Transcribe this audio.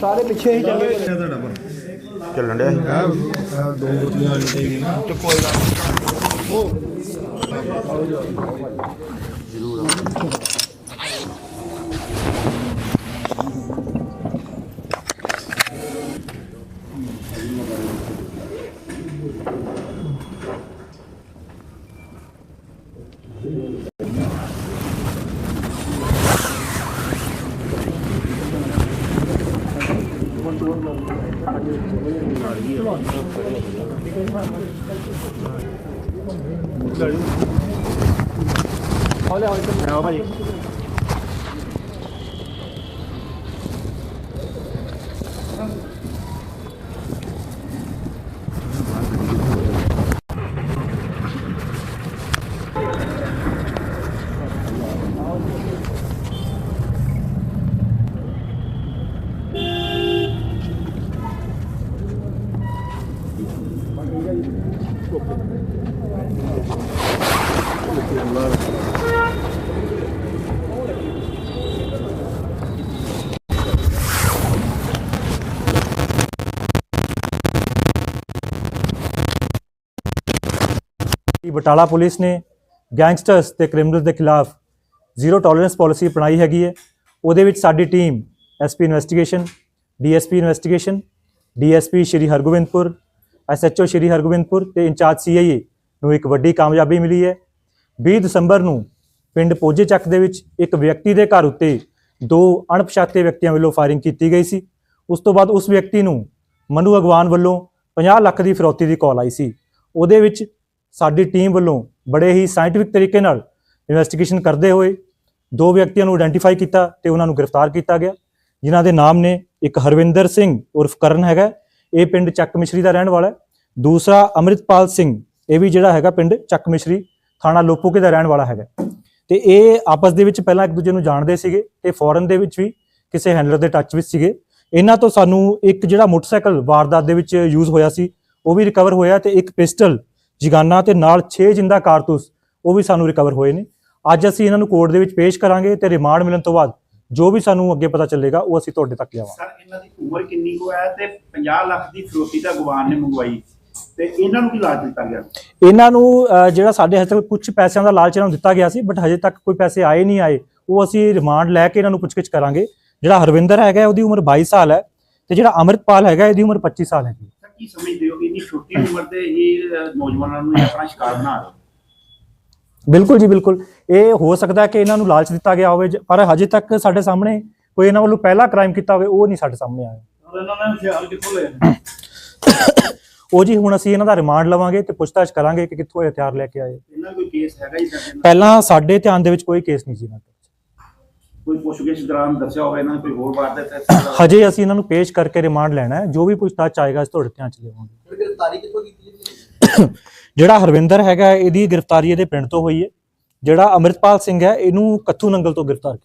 ਸਾਰੇ ਪਿੱਛੇ ਹੀ ਚੱਲੇ ਤੁਹਾਡਾ ਪਰ ਚੱਲਣ ਡਿਆ ਦੋ ਗੁੱਟੀਆਂ ਆਂਟੀ ਤੇ ਕੋਈ ਨਾ ਉਹ। ਜ਼ਰੂਰ ਆ ਗੱਲ ਆਓ ਭਾਜੀ ਬਟਾਲਾ ਪੁਲਿਸ ਨੇ ਗੈਂਗਸਟਰਸ ਤੇ ਕ੍ਰਿਮੀਨਲਸ ਦੇ ਖਿਲਾਫ ਜ਼ੀਰੋ ਟੋਲਰੈਂਸ ਪਾਲਿਸੀ ਅਪਣਾਈ ਹੈਗੀ ਹੈ। ਉਹਦੇ ਵਿੱਚ ਸਾਡੀ team SP investigation, DSP investigation, DSP Shri Hargobindpur, SHO Shri Hargobindpur ਤੇ ਇੰਚਾਰਜ ਸੀਆਈਏ ਨੂੰ ਇੱਕ ਵੱਡੀ ਕਾਮਯਾਬੀ ਮਿਲੀ ਹੈ। 20 ਦਸੰਬਰ ਨੂੰ ਪਿੰਡ ਪੋਜੇ ਚੱਕ ਦੇ ਵਿੱਚ ਇੱਕ ਵਿਅਕਤੀ ਦੇ ਘਰ ਉੱਤੇ ਦੋ ਅਣਪਛਾਤੇ ਵਿਅਕਤੀਆਂ ਵੱਲੋਂ ਫਾਇਰਿੰਗ ਕੀਤੀ ਗਈ ਸੀ। ਉਸ ਤੋਂ ਬਾਅਦ ਉਸ ਵਿਅਕਤੀ ਨੂੰ ਮਨੂ ਅਗਵਾਨ ਵੱਲੋਂ 50 ਲੱਖ ਦੀ ਫਿਰੌਤੀ ਦੀ ਕਾਲ ਆਈ ਸੀ। ਉਹਦੇ ਵਿੱਚ ਸਾਡੀ ਟੀਮ ਵੱਲੋਂ ਬੜੇ ਹੀ ਸਾਇੰਟਿਫਿਕ ਤਰੀਕੇ ਨਾਲ ਇਨਵੈਸਟੀਗੇਸ਼ਨ ਕਰਦੇ ਹੋਏ ਦੋ ਵਿਅਕਤੀਆਂ ਨੂੰ ਆਇਡੈਂਟੀਫਾਈ ਕੀਤਾ ਤੇ ਉਹਨਾਂ ਨੂੰ ਗ੍ਰਿਫਤਾਰ ਕੀਤਾ ਗਿਆ, ਜਿਨ੍ਹਾਂ ਦੇ ਨਾਮ ਨੇ ਇੱਕ ਹਰਵਿੰਦਰ ਸਿੰਘ ਉਰਫ ਕਰਨ ਹੈਗਾ, ਇਹ ਪਿੰਡ ਚੱਕ ਮਿਸ਼ਰੀ ਦਾ ਰਹਿਣ ਵਾਲਾ ਹੈ। ਦੂਸਰਾ ਅਮਰਿਤਪਾਲ ਸਿੰਘ, ਇਹ ਵੀ ਜਿਹੜਾ ਹੈਗਾ ਪਿੰਡ ਚੱਕ ਮਿਸ਼ਰੀ ਥਾਣਾ ਲੋਪੋਕੇ ਦਾ ਰਹਿਣ ਵਾਲਾ ਹੈਗਾ। ਤੇ ਇਹ ਆਪਸ ਦੇ ਵਿੱਚ ਪਹਿਲਾਂ ਇੱਕ ਦੂਜੇ ਨੂੰ ਜਾਣਦੇ ਸੀਗੇ ਤੇ ਫੋਰਨ ਦੇ ਵਿੱਚ ਵੀ ਕਿਸੇ ਹੈਂਡਲਰ ਦੇ ਟੱਚ ਵਿੱਚ ਸੀਗੇ। ਇਹਨਾਂ ਤੋਂ ਸਾਨੂੰ ਇੱਕ ਜਿਹੜਾ ਮੋਟਰਸਾਈਕਲ ਵਾਰਦਾਤ ਦੇ ਵਿੱਚ ਯੂਜ਼ ਹੋਇਆ ਸੀ, ਉਹ ਵੀ ਰਿਕਵਰ ਹੋਇਆ ਤੇ ਇੱਕ ਪਿਸਟਲ ਜਿਗਾਨਾ ਤੇ ਨਾਲ 6 ਜਿੰਦਾ ਕਾਰਤੂਸ, ਉਹ ਵੀ ਸਾਨੂੰ ਰਿਕਵਰ ਹੋਏ ਨੇ। ਅੱਜ ਅਸੀਂ ਇਹਨਾਂ ਨੂੰ ਕੋਰਟ ਦੇ ਵਿੱਚ ਪੇਸ਼ ਕਰਾਂਗੇ ਤੇ ਰਿਮਾਂਡ ਮਿਲਣ ਤੋਂ ਬਾਅਦ ਜੋ ਵੀ ਸਾਨੂੰ ਅੱਗੇ ਪਤਾ ਚੱਲੇਗਾ, ਉਹ ਅਸੀਂ ਤੁਹਾਡੇ ਤੱਕ ਲਿਆਵਾਂਗੇ। ਸਰ, ਇਹਨਾਂ ਦੀ ਉਮਰ ਕਿੰਨੀ ਕੁ ਹੈ ਤੇ 50 ਲੱਖ ਦੀ ਫਿਰੋਤੀ ਤਾਂ ਗਵਾਨ ਨੇ ਮੰਗਵਾਈ? ਤੇ ਇਹਨਾਂ ਨੂੰ ਕੀ ਲਾਜ ਦਿੱਤਾ ਗਿਆ? ਇਹਨਾਂ ਨੂੰ ਜਿਹੜਾ ਸਾਡੇ ਹਜੇ ਤੱਕ ਕੁਝ ਪੈਸਿਆਂ ਦਾ ਲਾਲਚ ਇਹਨਾਂ ਨੂੰ ਦਿੱਤਾ ਗਿਆ ਸੀ ਬਟ ਹਜੇ ਤੱਕ ਕੋਈ ਪੈਸੇ ਆਏ ਨਹੀਂ ਆਏ। ਉਹ ਅਸੀਂ ਰਿਮਾਂਡ ਲੈ ਕੇ ਇਹਨਾਂ ਨੂੰ ਪੁੱਛਗਿੱਛ ਕਰਾਂਗੇ। ਜਿਹੜਾ ਹਰਵਿੰਦਰ ਹੈਗਾ ਉਹਦੀ ਉਮਰ 22 ਸਾਲ ਹੈ ਤੇ ਜਿਹੜਾ ਅਮਰਿਤਪਾਲ ਹੈਗਾ ਇਹਦੀ ਉਮਰ 25 ਸਾਲ ਹੈਗੀ ਸਰ ਕੀ ਸਮਝਦੇ ਹੋ ਇੰਨੀ ਛੋਟੀ ਉਮਰ ਦੇ ਹੀ ਅਹ, ਨੌਜਵਾਨਾਂ ਨੂੰ ਇਹ ਆਪਣਾ ਸ਼ਿਕਾਰ ਬਣਾ ਰਹੇ ਹੋ? ਬਿਲਕੁਲ ਜੀ ਬਿਲਕੁਲ। ਇਹ ਹੋ ਸਕਦਾ ਹੈ ਕਿ ਇਹਨਾਂ ਨੂੰ ਲਾਲਚ ਦਿੱਤਾ ਗਿਆ ਹੋਵੇ ਜ- ਪਰ ਹਜੇ ਤੱਕ ਸਾਡੇ ਸਾਹਮਣੇ ਕੋਈ ਇਹਨਾਂ ਵੱਲੋਂ ਪਹਿਲਾ ਕ੍ਰਾਈਮ ਕੀਤਾ ਹੋਵੇ ਉਹ ਨਹੀਂ ਸਾਡੇ ਸਾਹਮਣੇ ਆਇਆ। ਉਹ ਜੀ ਹੁਣ ਅਸੀਂ ਇਹਨਾਂ ਦਾ ਰਿਮਾਂਡ ਲਵਾਂਗੇ ਤੇ ਪੁੱਛਤਾਛ ਕਰਾਂਗੇ ਕਿ ਕਿੱਥੋਂ ਇਹ ਹਥਿਆਰ ਲੈ ਕੇ ਆਏ। ਇਹਨਾਂ ਦਾ ਕੋਈ ਕੇਸ ਹੈਗਾ ਹੀ ਦਰਜ ਪਹਿਲਾਂ ਸਾਡੇ ਧਿਆਨ ਦੇ ਵਿੱਚ ਕੋਈ ਕੇਸ ਨਹੀਂ ਜੀ ਇਹਨਾਂ ਤੇ ਕੋਈ ਪੁੱਛਗਿੱਛ ਦੌਰਾਨ ਦੱਸਿਆ ਹੋਵੇ ਇਹਨਾਂ ਨੇ ਕੋਈ ਹੋਰ ਵਾਰਦਾਤ ਹੈ ਹਜੇ ਅਸੀਂ ਇਹਨਾਂ ਨੂੰ ਪੇਸ਼ ਕਰਕੇ ਰਿਮਾਂਡ ਲੈਣਾ ਹੈ। ਜੋ ਵੀ ਪੁੱਛਤਾਛ ਆਏਗਾ ਅਸੀਂ ਤੁਹਾਡੇ ਧਿਆਨ ਚ ਲਿਆਵਾਂਗੇ। ਗ੍ਰਿਫਤਾਰੀ ਕਿੱਥੋਂ ਕੀਤੀ ਜਿਹੜਾ ਹਰਵਿੰਦਰ ਹੈਗਾ ਇਹਦੀ ਗ੍ਰਿਫਤਾਰੀ ਇਹਦੇ ਪਿੰਡ ਤੋਂ ਹੋਈ ਹੈ। ਜਿਹੜਾ ਅਮਰਿਤਪਾਲ ਸਿੰਘ ਹੈ ਇਹਨੂੰ ਕੱਥੂ ਨੰਗਲ ਤੋਂ ਗ੍ਰਿਫਤਾਰ